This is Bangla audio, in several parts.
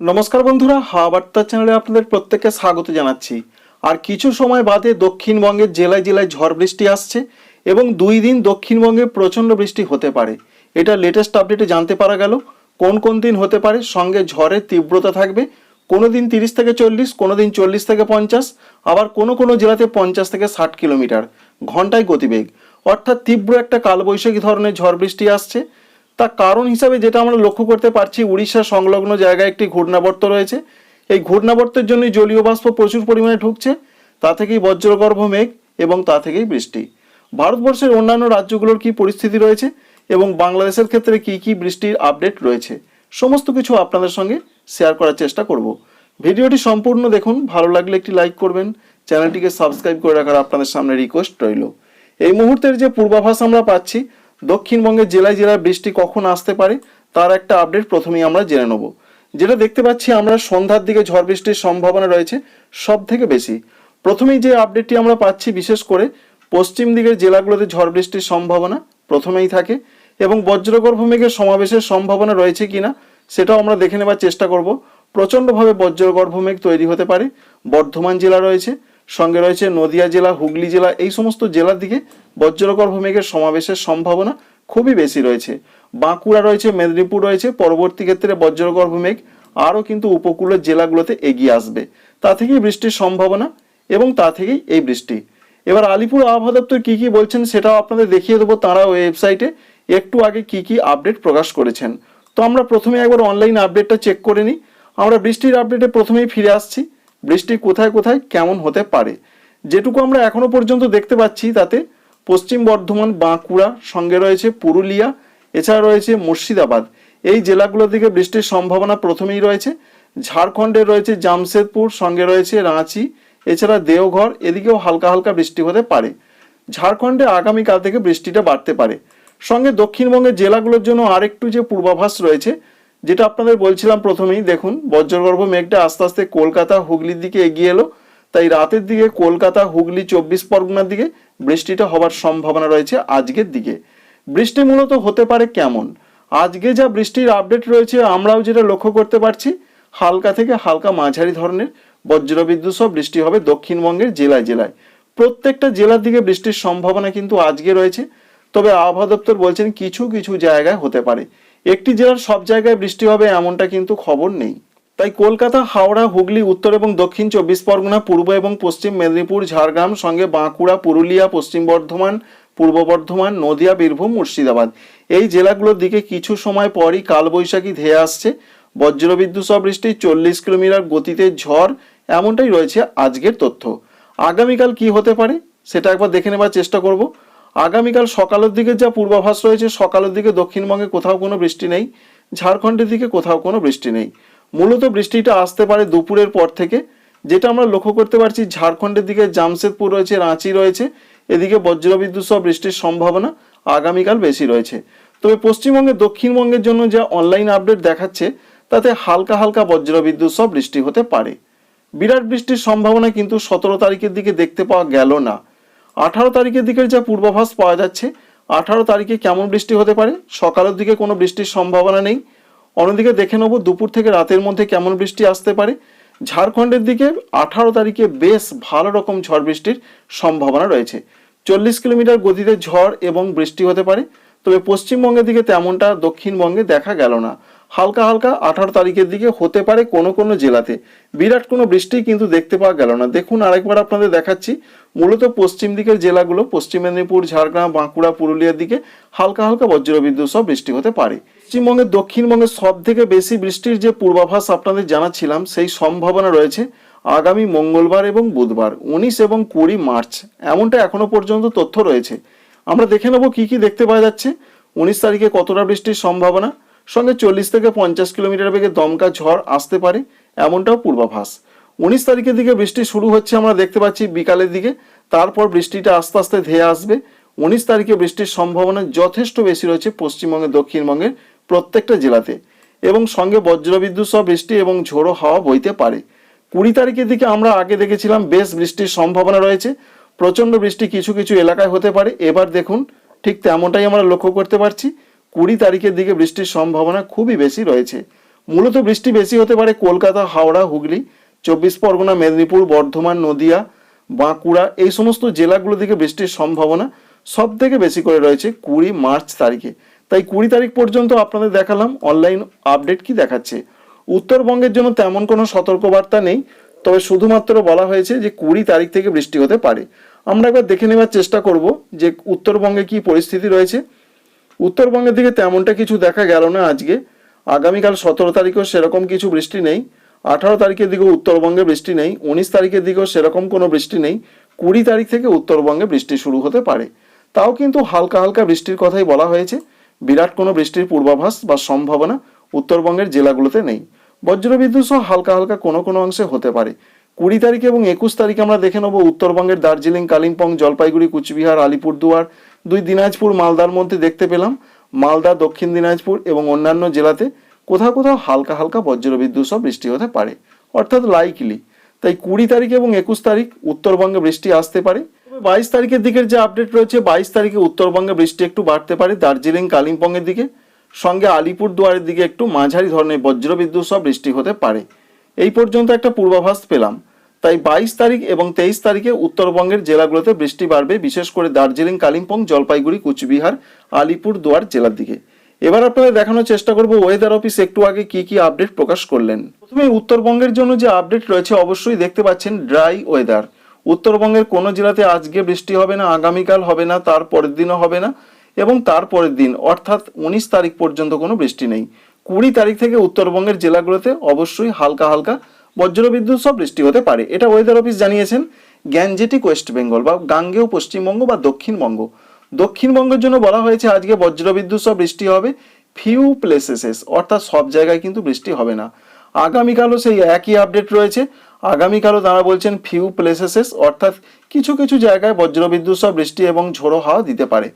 নমস্কার বন্ধুরা, হাওয়া বার্তা চ্যানেলে আপনাদের প্রত্যেককে স্বাগত জানাচ্ছি। আর কিছু সময় বাদে দক্ষিণবঙ্গের জেলায় জেলায় ঝড় বৃষ্টি আসছে এবং দুই দিন দক্ষিণবঙ্গে প্রচণ্ড বৃষ্টি হতে পারে। এটা লেটেস্ট আপডেটে জানতে পারা গেল। কোন কোন দিন হতে পারে, সঙ্গে ঝড়ের তীব্রতা থাকবে। কোনো দিন তিরিশ থেকে চল্লিশ, কোনো দিন চল্লিশ থেকে পঞ্চাশ, আবার কোনো কোনো জেলাতে পঞ্চাশ থেকে ষাট কিলোমিটার। ঘন্টায় গতিবেগ। অর্থাৎ তীব্র একটা কালবৈশাখী ধরনের ঝড় বৃষ্টি আসছে। তার কারণ হিসাবে যেটা আমরা লক্ষ্য করতে পারছি, উড়িষ্যা সংলগ্ন জায়গায় একটি ঘূর্ণাবর্ত রয়েছে। এই ঘূর্ণাবর্তের জন্যই জলীয় বাষ্প প্রচুর পরিমাণে ঢুকছে। তা থেকেই বজ্রগর্ভ মেঘ এবং তা থেকেই বৃষ্টি। ভারতবর্ষের অন্যান্য রাজ্যগুলোর কি পরিস্থিতি রয়েছে এবং বাংলাদেশের ক্ষেত্রে কি কি বৃষ্টির আপডেট রয়েছে, সমস্ত কিছু আপনাদের সঙ্গে শেয়ার করার চেষ্টা করব। ভিডিওটি সম্পূর্ণ দেখুন, ভালো লাগলে একটি লাইক করবেন, চ্যানেলটিকে সাবস্ক্রাইব করে রাখার আপনাদের সামনে রিকোয়েস্ট রইল। এই মুহূর্তের যে পূর্বাভাস আমরা পাচ্ছি দক্ষিণবঙ্গের জেলায় জেলায় বৃষ্টি কখন আসতে পারে, তার একটা আপডেট প্রথমেই আমরা জেনে নেব। যেটা দেখতে পাচ্ছি, আমরা সন্ধ্যার দিকে ঝড় বৃষ্টির সম্ভাবনা রয়েছে সব থেকে বেশি। প্রথমেই যে আপডেটটি আমরা পাচ্ছি, বিশেষ করে পশ্চিম দিকের জেলাগুলোতে ঝড় বৃষ্টির সম্ভাবনা প্রথমেই থাকে এবং বজ্রগর্ভ মেঘের সমাবেশের সম্ভাবনা রয়েছে কিনা, সেটাও আমরা দেখে নেবার চেষ্টা করব। প্রচণ্ডভাবে বজ্রগর্ভ মেঘ তৈরি হতে পারে। বর্ধমান জেলা রয়েছে সঙ্গে রয়েছে নদিয়া জেলা, হুগলি জেলা, এই সমস্ত জেলার দিকে বজ্রগর্ভ মেঘের সমাবেশের সম্ভাবনা খুবই বেশি রয়েছে। বাঁকুড়া রয়েছে, মেদিনীপুর রয়েছে, পরবর্তী ক্ষেত্রে বজ্রগর্ভ মেঘ আরও কিন্তু উপকূলের জেলাগুলোতে এগিয়ে আসবে। তা থেকেই বৃষ্টির সম্ভাবনা এবং তা থেকেই এই বৃষ্টি। এবার আলিপুর আবহাওয়া দপ্তর কী কী বলছেন সেটাও আপনাদের দেখিয়ে দেবো। তারা ওয়েবসাইটে একটু আগে কি কি আপডেট প্রকাশ করেছেন। তো আমরা প্রথমে একবার অনলাইন আপডেটটা চেক করে নিই। আমরা বৃষ্টির আপডেটে প্রথমেই ফিরে আসছি। বৃষ্টি কোথায় কোথায় কেমন হতে পারে? যেটুকু আমরা এখনও পর্যন্ত দেখতে পাচ্ছি তাতে পশ্চিম বর্ধমান, বাঁকুড়া, সঙ্গে রয়েছে পুরুলিয়া, এছাড়া রয়েছে মুর্শিদাবাদ। এই জেলাগুলোর দিকে বৃষ্টির সম্ভাবনা প্রথমেই রয়েছে। ঝাড়খণ্ডে রয়েছে জামশেদপুর, সঙ্গে রয়েছে রাঁচি, এছাড়া দেওঘর, এদিকেও হালকা হালকা বৃষ্টি হতে পারে। ঝাড়খণ্ডে আগামীকাল থেকে বৃষ্টিটা বাড়তে পারে। সঙ্গে দক্ষিণবঙ্গের জেলাগুলোর জন্য আরেকটু যে পূর্বাভাস রয়েছে যেটা আপনাদের বলছিলাম প্রথমেই, দেখুন, বজ্রগর্ভ মেঘটা আস্তে আস্তে কলকাতা হুগলির দিকে এগিয়ে এলো। তাই রাতের দিকে কলকাতা, হুগলি, চব্বিশ পরগনার দিকে বৃষ্টিটা হবার সম্ভাবনা রয়েছে আজকের দিকে। বৃষ্টি মূলত হতে পারে কেমন? আজকে যা বৃষ্টির আপডেট রয়েছে, আমরাও যেটা লক্ষ্য করতে পারছি, হালকা থেকে হালকা মাঝারি ধরনের বজ্রবিদ্যুৎ সহ বৃষ্টি হবে দক্ষিণবঙ্গের জেলায় জেলায়। প্রত্যেকটা জেলার দিকে বৃষ্টির সম্ভাবনা কিন্তু আজকে রয়েছে। তবে আবহাওয়া দপ্তর বলছেন কিছু কিছু জায়গায় হতে পারে। একটি জেলার সব জায়গায় বৃষ্টি হবে এমনটা কিন্তু খবর নেই। তাই কলকাতা, হাওড়া, হুগলি, উত্তর এবং দক্ষিণ চব্বিশ পরগনা, পূর্ব এবং পশ্চিম মেদিনীপুর, ঝাড়গ্রাম, সঙ্গে বাঁকুড়া, পুরুলিয়া, পশ্চিম বর্ধমান, পূর্ব বর্ধমান, নদিয়া, বীরভূম, মুর্শিদাবাদ। এই জেলাগুলোর দিকে কিছু সময় পরই কালবৈশাখী ধেয়ে আসছে। বজ্রবিদ্যুৎ সহ বৃষ্টি, চল্লিশ কিলোমিটার গতিতে ঝড়, এমনটাই রয়েছে আজকের তথ্য। আগামীকাল কি হতে পারে, সেটা একবার দেখে নেবার চেষ্টা করব। আগামীকাল সকালের দিকে যা পূর্বাভাস রয়েছে, সকালের দিকে দক্ষিণবঙ্গে কোথাও কোনো বৃষ্টি নেই, ঝাড়খণ্ডের দিকে কোথাও কোনো বৃষ্টি নেই। মূলত বৃষ্টিটা আসতে পারে দুপুরের পর থেকে, যেটা আমরা লক্ষ্য করতে পারছি, ঝাড়খণ্ডের দিকে জামশেদপুর রয়েছে, রাঁচি রয়েছে, এদিকে বজ্রবিদ্যুৎ সহ বৃষ্টির সম্ভাবনা আগামীকাল বেশি রয়েছে। তবে পশ্চিমবঙ্গে, দক্ষিণবঙ্গের জন্য যা অনলাইন আপডেট দেখাচ্ছে, তাতে হালকা হালকা বজ্রবিদ্যুৎ সহ বৃষ্টি হতে পারে। বিরাট বৃষ্টির সম্ভাবনা কিন্তু সতেরো তারিখের দিকে দেখতে পাওয়া গেল না। আঠারো তারিখের দিকের যা পূর্বাভাস পাওয়া যাচ্ছে, আঠারো তারিখে কেমন বৃষ্টি হতে পারে? সকালের দিকে কোনো বৃষ্টির সম্ভাবনা নেই। অন্যদিকে দেখে নেব দুপুর থেকে রাতের মধ্যে কেমন বৃষ্টি আসতে পারে। ঝাড়খণ্ডের দিকে আঠারো তারিখে বেশ ভালো রকম ঝড় বৃষ্টির সম্ভাবনা রয়েছে। চল্লিশ কিলোমিটার গতিতে ঝড় এবং বৃষ্টি হতে পারে। তবে পশ্চিমবঙ্গের দিকে তেমনটা দক্ষিণবঙ্গে দেখা গেল না। হালকা হালকা আঠারো তারিখের দিকে হতে পারে কোনো কোনো জেলাতে। বিরাট কোনো বৃষ্টি কিন্তু দেখতে পাওয়া গেল না। দেখুন আরেকবার আপনাদের দেখাচ্ছি। মূলত পশ্চিম দিকের জেলাগুলো, পশ্চিম মেদিনীপুর, ঝাড়গ্রাম, বাঁকুড়া, পুরুলিয়ার দিকে হালকা হালকা বজ্রবিদ্যুৎ সহ বৃষ্টি হতে পারে। পশ্চিমবঙ্গের, দক্ষিণবঙ্গের সব থেকে বেশি বৃষ্টির যে পূর্বাভাস আপনাদের জানাচ্ছিলাম, সেই সম্ভাবনা রয়েছে আগামী মঙ্গলবার এবং বুধবার, উনিশ এবং কুড়ি মার্চ। এমনটা এখনও পর্যন্ত তথ্য রয়েছে। আমরা দেখে নেব কি কি দেখতে পাওয়া যাচ্ছে। উনিশ তারিখে কতটা বৃষ্টির সম্ভাবনা সঙ্গে চল্লিশ থেকে পঞ্চাশ কিলোমিটার বেগে দমকা ঝড় আসতে পারে, এমনটাও পূর্বাভাস। উনিশ তারিখের দিকে বৃষ্টি শুরু হচ্ছে আমরা দেখতে পাচ্ছি বিকালের দিকে, তারপর বৃষ্টিটা আস্তে আস্তে ধেয়ে আসবে। উনিশ তারিখে বৃষ্টির সম্ভাবনা যথেষ্ট বেশি রয়েছে পশ্চিমবঙ্গের, দক্ষিণবঙ্গের প্রত্যেকটা জেলাতে। এবং সঙ্গে বজ্রবিদ্যুৎ সহ বৃষ্টি এবং ঝোড়ো হাওয়া বইতে পারে। কুড়ি তারিখের দিকে আমরা আগে দেখেছিলাম বেশ বৃষ্টির সম্ভাবনা রয়েছে। প্রচণ্ড বৃষ্টি কিছু কিছু এলাকায় হতে পারে। এবার দেখুন, ঠিক তেমনটাই আমরা লক্ষ্য করতে পারছি। কুড়ি তারিখের দিকে বৃষ্টির সম্ভাবনা খুবই বেশি রয়েছে। মূলত বৃষ্টি বেশি হতে পারে কলকাতা, হাওড়া, হুগলি, চব্বিশ পরগনা, মেদিনীপুর, বর্ধমান, নদিয়া, বাঁকুড়া এই সমস্ত জেলাগুলো থেকে বৃষ্টির সম্ভাবনা সব থেকে বেশি করে রয়েছে কুড়ি মার্চ তারিখে। তাই কুড়ি তারিখ পর্যন্ত আপনাদের দেখালাম, অনলাইন আপডেট কি দেখাচ্ছে। উত্তরবঙ্গের জন্য তেমন কোনো সতর্কবার্তা নেই, তবে শুধুমাত্র বলা হয়েছে যে কুড়ি তারিখ থেকে বৃষ্টি হতে পারে। আমরা একবার দেখে নেবার চেষ্টা করব যে উত্তরবঙ্গে কি পরিস্থিতি রয়েছে। উত্তরবঙ্গের দিকে তেমনটা কিছু দেখা গেল না আজকে। আগামীকাল সতেরো তারিখেও সেরকম কিছু বৃষ্টি নেই। আঠারো তারিখের দিকেও উত্তরবঙ্গে বৃষ্টি নেই। উনিশ তারিখের দিকেও সেরকম কোনো বৃষ্টি নেই। কুড়ি তারিখ থেকে উত্তরবঙ্গে বৃষ্টি শুরু হতে পারে। তাও কিন্তু হালকা হালকা বৃষ্টির কথাই বলা হয়েছে। বিরাট কোনো বৃষ্টির পূর্বাভাস বা সম্ভাবনা উত্তরবঙ্গের জেলাগুলোতে নেই। বজ্রবিদ্যুৎ সহ হালকা হালকা কোনো কোনো অংশে হতে পারে। কুড়ি তারিখ এবং একুশ তারিখে আমরা দেখে নেব উত্তরবঙ্গের দার্জিলিং, কালিম্পং, জলপাইগুড়ি, কুচবিহার, আলিপুরদুয়ার দুই দিনাজপুর, মালদার মধ্যে দেখতে পেলাম। মালদা, দক্ষিণ দিনাজপুর এবং অন্যান্য জেলাতে কোথাও কোথাও হালকা হালকা বজ্রবিদ্যুৎ সহ বৃষ্টি হতে পারে, অর্থাৎ লাইকলি তাই কুড়ি তারিখ এবং একুশ তারিখ উত্তরবঙ্গে বৃষ্টি আসতে পারে। বাইশ তারিখের দিকের যে আপডেট রয়েছে, বাইশ তারিখে উত্তরবঙ্গে বৃষ্টি একটু বাড়তে পারে দার্জিলিং, কালিম্পংয়ের দিকে। সঙ্গে আলিপুর দুয়ারের দিকে একটু মাঝারি ধরনের বজ্রবিদ্যুৎ সহ বৃষ্টি হতে পারে। এই পর্যন্ত একটা পূর্বাভাস পেলাম। তাই বাইশ তারিখ এবং তেইশ তারিখে উত্তরবঙ্গের জেলাগুলোতে বৃষ্টি বাড়বে, বিশেষ করে দার্জিলিং, কালিম্পং, জলপাইগুড়ি, কুচবিহার আলিপুর দুয়ার জেলার দিকে। এবার আপনাদের দেখানোর চেষ্টা করব ওয়েদার অফিস একটু আগে কি কি আপডেট প্রকাশ করলেন। প্রথমে উত্তরবঙ্গের জন্য যে আপডেট রয়েছে অবশ্যই দেখতে পাচ্ছেন ড্রাই ওয়েদার উত্তরবঙ্গের কোনো জেলাতে আজকে বৃষ্টি হবে না, আগামীকাল হবে না, তার পরের দিনও হবে না এবং তার পরের দিন, অর্থাৎ উনিশ তারিখ পর্যন্ত কোনো বৃষ্টি নেই। কুড়ি তারিখ থেকে উত্তরবঙ্গের জেলাগুলোতে অবশ্যই হালকা হালকা বজ্রবিদ্যুৎ সব বৃষ্টি হতে পারে। এটা ওয়েদার অফিস জানিয়েছেন গ্যাঞ্জেটিক ওয়েস্ট বেঙ্গল বা গাঙ্গেয় পশ্চিমবঙ্গ বা দক্ষিণবঙ্গ। দক্ষিণবঙ্গের জন্য বলা হয়েছে, আজকে বজ্রবিদ্যুৎ সব বৃষ্টি হবে ফিউ প্লেসেসেস অর্থাৎ সব জায়গায় কিন্তু বৃষ্টি হবে না। আগামীকালও সেই একই আপডেট রয়েছে। আগামীকালও তারা বলছেন ফিউ প্লেসেসেস অর্থাৎ কিছু কিছু জায়গায় বজ্রবিদ্যুৎ সহ বৃষ্টি এবং ঝোড়ো হাওয়া দিতে পারে।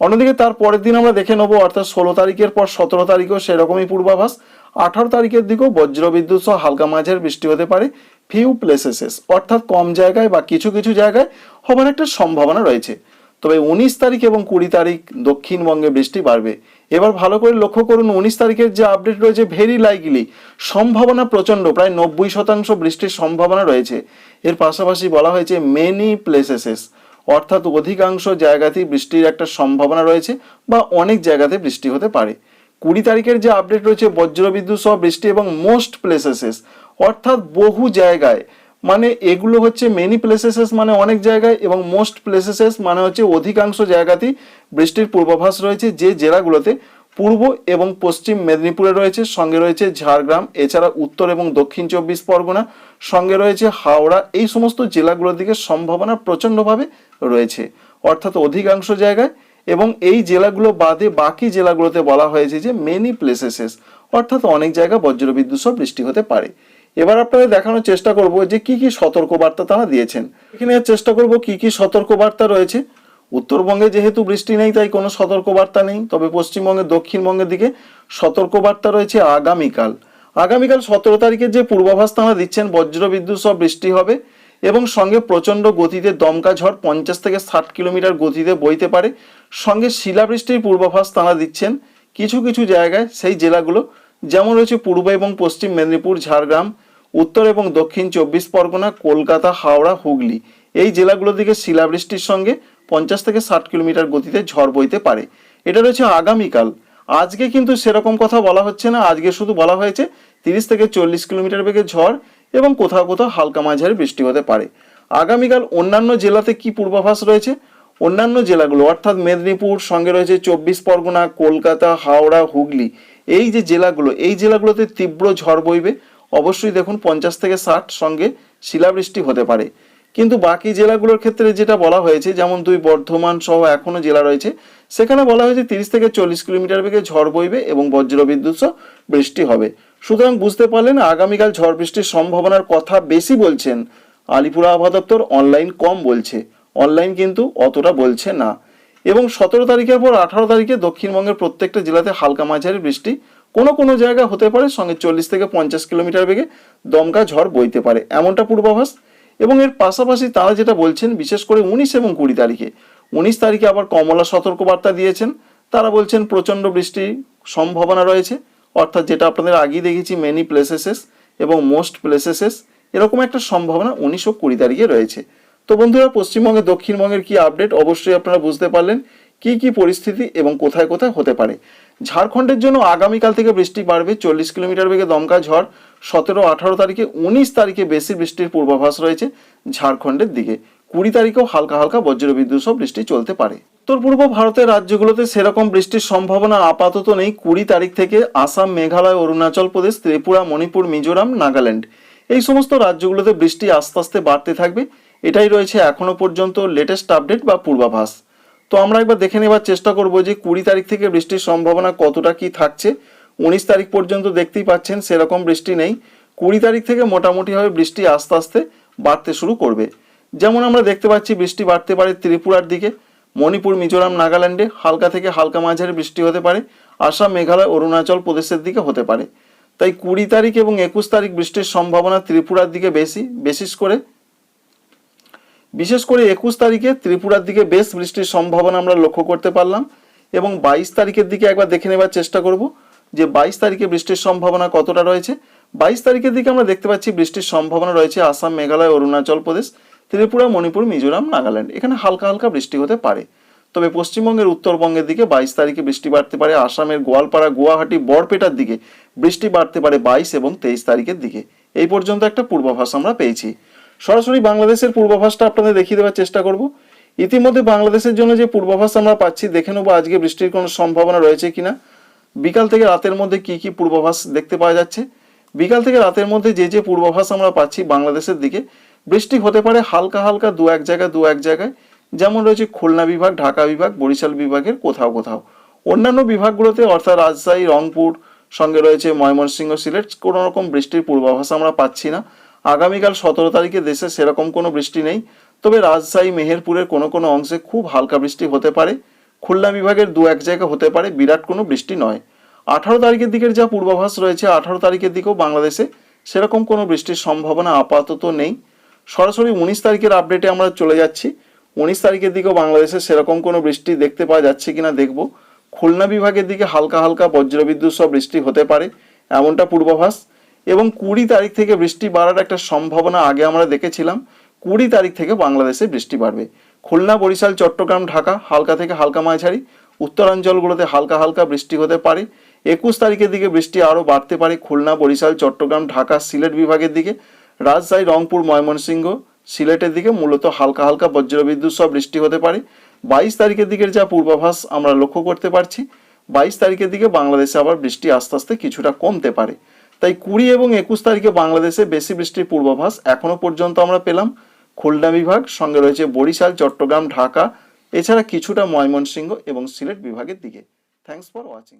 অন্যদিকে তার পরের দিন আমরা দেখে নেব, অর্থাৎ ষোলো তারিখের পর সতেরো তারিখেও সেরকমই পূর্বাভাস। আঠারো তারিখের দিকেও বজ্রবিদ্যুৎ সহ হালকা মাঝের বৃষ্টি হতে পারে ফিউ প্লেসেসেস অর্থাৎ কম জায়গায় বা কিছু কিছু জায়গায় হবার একটা সম্ভাবনা রয়েছে। তবে উনিশ তারিখ এবং কুড়ি তারিখ দক্ষিণবঙ্গে বৃষ্টি বাড়বে। এবার ভালো করে লক্ষ্য করুন, উনিশ তারিখের যে আপডেট রয়েছে ভেরি লাইকলি সম্ভাবনা প্রচণ্ড, প্রায় নব্বই শতাংশ বৃষ্টির সম্ভাবনা রয়েছে। এর পাশাপাশি বলা হয়েছে মেনি প্লেসেসেস অর্থাৎ অধিকাংশ জায়গাতেই বৃষ্টির একটা সম্ভাবনা রয়েছে বা অনেক জায়গাতে বৃষ্টি হতে পারে। কুড়ি তারিখের যে আপডেট রয়েছে, বজ্রবিদ্যুৎ সহ বৃষ্টি এবং মোস্ট প্লেসেসেস অর্থাৎ বহু জায়গায় মানে এগুলো হচ্ছে মেনি প্লেসেসেস মানে অনেক জায়গায় এবং মোস্ট প্লেসেসেস মানে হচ্ছে অধিকাংশ জায়গাতেই বৃষ্টির পূর্বাভাস রয়েছে যে জেলাগুলোতে পূর্ব এবং পশ্চিম মেদিনীপুরে রয়েছে, সঙ্গে রয়েছে ঝাড়গ্রাম, এছাড়া উত্তর এবং দক্ষিণ চব্বিশ পরগনা, সঙ্গে রয়েছে হাওড়া, এই সমস্ত জেলাগুলোর দিকে সম্ভাবনা প্রচণ্ডভাবে রয়েছে, অর্থাৎ অধিকাংশ জায়গায়। এবং এই জেলাগুলো বাদে বাকি জেলাগুলোতে বলা হয়েছে যে মেনি প্লেসেসেস অর্থাৎ অনেক জায়গা বজ্রবিদ্যুৎ সহ বৃষ্টি হতে পারে। এবার আপনাদের দেখানোর চেষ্টা করব যে কি কি সতর্কবার্তা তারা দিয়েছেন। এখানে চেষ্টা করব কি কি সতর্কবার্তা রয়েছে। উত্তরবঙ্গে যেহেতু বৃষ্টি নেই, তাই কোনো সতর্কবার্তা নেই। তবে পশ্চিমবঙ্গের দক্ষিণবঙ্গের দিকে সতর্কবার্তা রয়েছে আগামীকাল। আগামীকাল সতেরো তারিখের যে পূর্বাভাস তাঁরা দিচ্ছেন, বজ্রবিদ্যুৎ সহ বৃষ্টি হবে এবং সঙ্গে প্রচণ্ড গতিতে দমকা ঝড় পঞ্চাশ থেকে ষাট কিলোমিটার গতিতে বইতে পারে। সঙ্গে শিলাবৃষ্টির পূর্বাভাস তাঁরা দিচ্ছেন কিছু কিছু জায়গায়, সেই জেলাগুলো। যেমন রয়েছে পূর্ব এবং পশ্চিম মেদিনীপুর, ঝাড়গ্রাম, উত্তর এবং দক্ষিণ চব্বিশ পরগনা, কলকাতা, হাওড়া, হুগলি। এই জেলাগুলোর দিকে শিলাবৃষ্টির সঙ্গে পঞ্চাশ থেকে ষাট কিলোমিটার গতিতে ঝড় বইতে পারে। এটা রয়েছে আগামীকাল। আজকে কিন্তু সেরকম কথা বলা হচ্ছে না। আজকে শুধু বলা হয়েছে তিরিশ থেকে চল্লিশ কিলোমিটার বেগে ঝড় এবং কোথাও কোথাও হালকা মাঝারি বৃষ্টি হতে পারে। আগামীকাল অন্যান্য জেলাতে কি পূর্বাভাস রয়েছে? অন্যান্য জেলাগুলো, অর্থাৎ মেদিনীপুর, সঙ্গে রয়েছে চব্বিশ পরগনা, কলকাতা, হাওড়া, হুগলি, এই যে জেলাগুলো, এই জেলাগুলোতে তীব্র ঝড় বইবে। অবশ্যই দেখুন পঞ্চাশ থেকে ষাট সঙ্গে শিলাবৃষ্টি হতে পারে। কিন্তু বাকি জেলাগুলোর ক্ষেত্রে যেটা বলা হয়েছে, যেমন দুই বর্ধমান সহ এখনও জেলা রয়েছে, সেখানে বলা হয়েছে তিরিশ থেকে চল্লিশ কিলোমিটার বেগে ঝড় বইবে এবং বজ্রবিদ্যুৎ বৃষ্টি হবে। সুতরাং বুঝতে পারলেন, আগামীকাল ঝড় বৃষ্টির সম্ভাবনার কথা বেশি বলছেন আলিপুর আবহাওয়া দপ্তর, অনলাইন কম বলছে। অনলাইন কিন্তু অতটা বলছে না। এবং সতেরো তারিখের পর আঠারো তারিখে দক্ষিণবঙ্গের প্রত্যেকটা জেলাতে হালকা মাঝারি বৃষ্টি কোনো কোনো জায়গায় হতে পারে, সঙ্গে চল্লিশ থেকে পঞ্চাশ কিলোমিটার বেগে দমকা ঝড় বইতে পারে। এমনটা পূর্বাভাস এবং এর পাশাপাশি তারা যেটা বলছেন, বিশেষ করে উনিশ এবং কুড়ি তারিখে। উনিশ তারিখে আবার কমলা সতর্কবার্তা দিয়েছেন। তারা বলছেন, প্রচণ্ড বৃষ্টির সম্ভাবনা রয়েছে। অর্থাৎ যেটা আপনাদের আগেই দেখেছি মেনি প্লেসেসেস এবং মোস্ট প্লেসেসেস এরকম একটা সম্ভাবনা উনিশশো কুড়ি তারিখে রয়েছে। তো বন্ধুরা পশ্চিমবঙ্গে দক্ষিণবঙ্গের কি আপডেট অবশ্যই আপনারা বুঝতে পারলেন। কি কি পরিস্থিতি এবং কোথায় কোথায় হতে পারে? ঝাড়খণ্ডের জন্য আগামীকাল থেকে বৃষ্টি বাড়বে চল্লিশ কিলোমিটার বেগে দমকা ঝড়। সতেরো, আঠারো তারিখে উনিশ তারিখে বেশি বৃষ্টির পূর্বাভাস রয়েছে ঝাড়খণ্ডের দিকে। কুড়ি তারিখেও হালকা হালকা বজ্রবিদ্যুৎ সহ বৃষ্টি চলতে পারে। উত্তর পূর্ব ভারতের রাজ্যগুলোতে সেরকম বৃষ্টির সম্ভাবনা আপাতত নেই। কুড়ি তারিখ থেকে আসাম, মেঘালয়, অরুণাচল প্রদেশ, ত্রিপুরা, মণিপুর, মিজোরাম, নাগাল্যান্ড এই সমস্ত রাজ্যগুলোতে বৃষ্টি আস্তে আস্তে বাড়তে থাকবে। এটাই রয়েছে এখনও পর্যন্ত লেটেস্ট আপডেট বা পূর্বাভাস। তো আমরা একবার দেখে নেবার চেষ্টা করব যে কুড়ি তারিখ থেকে বৃষ্টির সম্ভাবনা কতটা কি থাকছে। উনিশ তারিখ পর্যন্ত দেখতেই পাচ্ছেন সেরকম বৃষ্টি নেই। কুড়ি তারিখ থেকে মোটামুটিভাবে বৃষ্টি আস্তে আস্তে বাড়তে শুরু করবে। যেমন আমরা দেখতে পাচ্ছি বৃষ্টি বাড়তে পারে ত্রিপুরার দিকে, মণিপুর, মিজোরাম, নাগাল্যান্ডে হালকা থেকে হালকা মাঝারি বৃষ্টি হতে পারে, আসাম, মেঘালয়, অরুণাচল প্রদেশের দিকে হতে পারে। তাই কুড়ি তারিখ এবং একুশ তারিখ বৃষ্টির সম্ভাবনা ত্রিপুরার দিকে বেশি, বিশেষ করে বিশেষ করে একুশ তারিখে ত্রিপুরার দিকে বেশ বৃষ্টির সম্ভাবনা আমরা লক্ষ্য করতে পারলাম এবং বাইশ তারিখের দিকে একবার দেখে নেবার চেষ্টা করব যে বাইশ তারিখে বৃষ্টির সম্ভাবনা কতটা রয়েছে। বাইশ তারিখের দিকে আমরা দেখতে পাচ্ছি বৃষ্টির সম্ভাবনা রয়েছে আসাম, মেঘালয়, অরুণাচল প্রদেশ, ত্রিপুরা, মণিপুর, মিজোরাম, নাগাল্যান্ড। এখানে হালকা হালকা বৃষ্টি হতে পারে। তবে পশ্চিমবঙ্গের উত্তরবঙ্গের দিকে বাইশ তারিখে বৃষ্টি বাড়তে পারে। আসামের গোয়ালপাড়া, গুয়াহাটি বরপেটার দিকে বৃষ্টি বাড়তে পারে বাইশ এবং তেইশ তারিখের দিকে। এই পর্যন্ত একটা পূর্বাভাস আমরা পেয়েছি। সরাসরি বাংলাদেশের পূর্বাভাসটা আপনাদের দেখিয়ে দেওয়ার চেষ্টা করব। ইতিমধ্যে বাংলাদেশের জন্য যে পূর্বাভাস আমরা পাচ্ছি, দেখে নেব আজকে বৃষ্টির কোনো সম্ভাবনা রয়েছে কিনা। বিকাল থেকে রাতের মধ্যে কি কি পূর্বাভাস দেখতে পাওয়া যাচ্ছে? বিকাল থেকে রাতের মধ্যে যে যে পূর্বাভাস আমরা পাচ্ছি বাংলাদেশের দিকে, বৃষ্টি হতে পারে হালকা হালকা দু এক জায়গায়, দু এক জায়গায়। যেমন রয়েছে খুলনা বিভাগ, ঢাকা বিভাগ, বরিশাল বিভাগের কোথাও কোথাও। অন্যান্য বিভাগগুলোতে, অর্থাৎ রাজশাহী, রংপুর, সঙ্গে রয়েছে ময়মনসিংহ, সিলেট, কোনো রকম বৃষ্টির পূর্বাভাস আমরা পাচ্ছি না। আগামীকাল সতেরো তারিখে দেশে সেরকম কোনো বৃষ্টি নেই, তবে রাজশাহী, মেহেরপুরের কোনো কোনো অংশে খুব হালকা বৃষ্টি হতে পারে। খুলনা বিভাগের দু এক জায়গা হতে পারে, বিরাট কোনো বৃষ্টি নয়। আঠারো তারিখের দিকের যা পূর্বাভাস রয়েছে, আঠারো তারিখের দিকেও বাংলাদেশে সেরকম কোনো বৃষ্টির সম্ভাবনা আপাতত নেই। সরাসরি উনিশ তারিখের আপডেটে আমরা চলে যাচ্ছি। উনিশ তারিখের দিকেও বাংলাদেশে সেরকম কোনো বৃষ্টি দেখতে পাওয়া যাচ্ছে কিনা দেখব। খুলনা বিভাগের দিকে হালকা হালকা বজ্রবিদ্যুৎ সহ বৃষ্টি হতে পারে, এমনটা পূর্বাভাস। এবং কুড়ি তারিখ থেকে বৃষ্টি বাড়ার একটা সম্ভাবনা আগে আমরা দেখেছিলাম। কুড়ি তারিখ থেকে বাংলাদেশে বৃষ্টি বাড়বে। খুলনা, বরিশাল, চট্টগ্রাম, ঢাকা, হালকা থেকে হালকা মাঝারি। উত্তরাঞ্চলগুলোতে হালকা হালকা বৃষ্টি হতে পারে। একুশ তারিখের দিকে বৃষ্টি আরও বাড়তে পারে খুলনা, বরিশাল, চট্টগ্রাম, ঢাকা, সিলেট বিভাগের দিকে। রাজশাহী, রংপুর, ময়মনসিংহ সিলেটের দিকে মূলত হালকা হালকা বজ্রবিদ্যুৎ সহ বৃষ্টি হতে পারে। বাইশ তারিখের দিকের যা পূর্বাভাস আমরা লক্ষ্য করতে পারছি। বাইশ তারিখের দিকে বাংলাদেশে আবার বৃষ্টি আস্তে আস্তে কিছুটা কমতে পারে। তাই কুড়ি এবং একুশ তারিখে বাংলাদেশে বেশি বৃষ্টির পূর্বাভাস এখনও পর্যন্ত আমরা পেলাম। খুলনা বিভাগ, সঙ্গে রয়েছে বরিশাল, চট্টগ্রাম, ঢাকা, এছাড়া কিছুটা ময়মনসিংহ এবং সিলেট বিভাগের দিকে। Thanks for watching